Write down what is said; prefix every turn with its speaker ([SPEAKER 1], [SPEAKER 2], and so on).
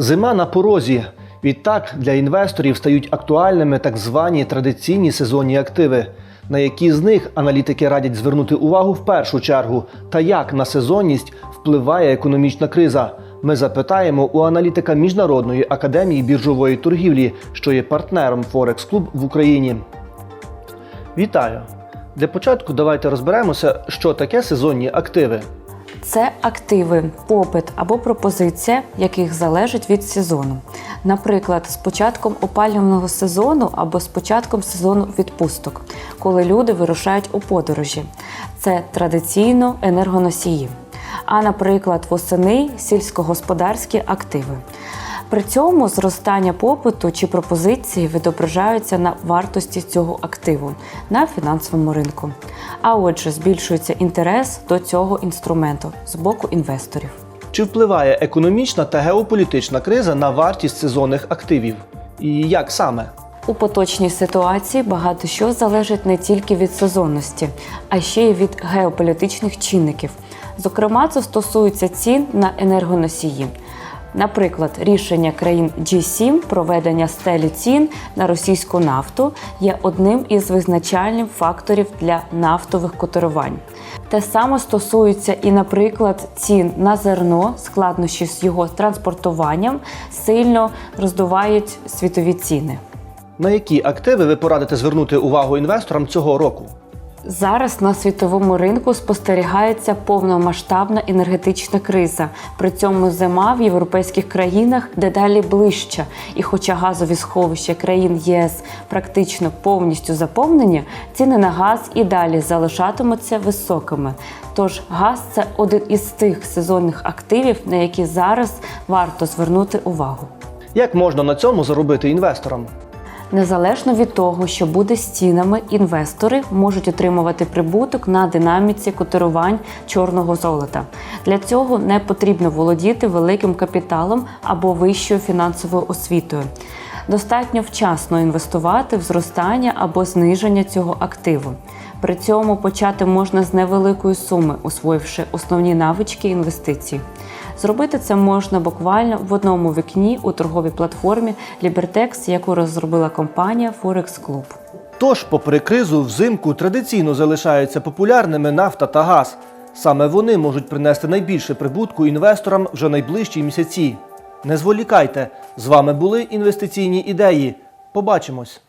[SPEAKER 1] Зима на порозі. Відтак для інвесторів стають актуальними так звані традиційні сезонні активи. На які з них аналітики радять звернути увагу в першу чергу, та як на сезонність впливає економічна криза. Ми запитаємо у аналітика Міжнародної академії біржової торгівлі, що є партнером Форекс Клуб в Україні. Вітаю! Для початку давайте розберемося, що таке сезонні активи.
[SPEAKER 2] Це активи, попит або пропозиція, яких залежить від сезону. Наприклад, з початком опалювального сезону або з початком сезону відпусток, коли люди вирушають у подорожі. Це традиційно енергоносії. А, наприклад, восени сільськогосподарські активи. При цьому зростання попиту чи пропозиції відображаються на вартості цього активу на фінансовому ринку. А отже, збільшується інтерес до цього інструменту з боку інвесторів.
[SPEAKER 1] Чи впливає економічна та геополітична криза на вартість сезонних активів? І як саме?
[SPEAKER 2] У поточній ситуації багато що залежить не тільки від сезонності, а ще й від геополітичних чинників. Зокрема, це стосується цін на енергоносії. Наприклад, рішення країн G7 про ведення стелі цін на російську нафту є одним із визначальних факторів для нафтових котирувань. Те саме стосується і, наприклад, цін на зерно, складнощі з його транспортуванням сильно роздувають світові ціни.
[SPEAKER 1] На які активи ви порадите звернути увагу інвесторам цього року?
[SPEAKER 2] Зараз на світовому ринку спостерігається повномасштабна енергетична криза. При цьому зима в європейських країнах дедалі ближча. І хоча газові сховища країн ЄС практично повністю заповнені, ціни на газ і далі залишатимуться високими. Тож газ це один із тих сезонних активів, на які зараз варто звернути увагу.
[SPEAKER 1] Як можна на цьому заробити інвесторам?
[SPEAKER 2] Незалежно від того, що буде з цінами, інвестори можуть отримувати прибуток на динаміці котирувань чорного золота. Для цього не потрібно володіти великим капіталом або вищою фінансовою освітою. Достатньо вчасно інвестувати в зростання або зниження цього активу. При цьому почати можна з невеликої суми, освоївши основні навички інвестицій. Зробити це можна буквально в одному вікні у торговій платформі Libertex, яку розробила компанія Forex Club.
[SPEAKER 1] Тож, попри кризу, взимку традиційно залишаються популярними нафта та газ. Саме вони можуть принести найбільше прибутку інвесторам вже найближчі місяці. Не зволікайте! З вами були інвестиційні ідеї. Побачимось!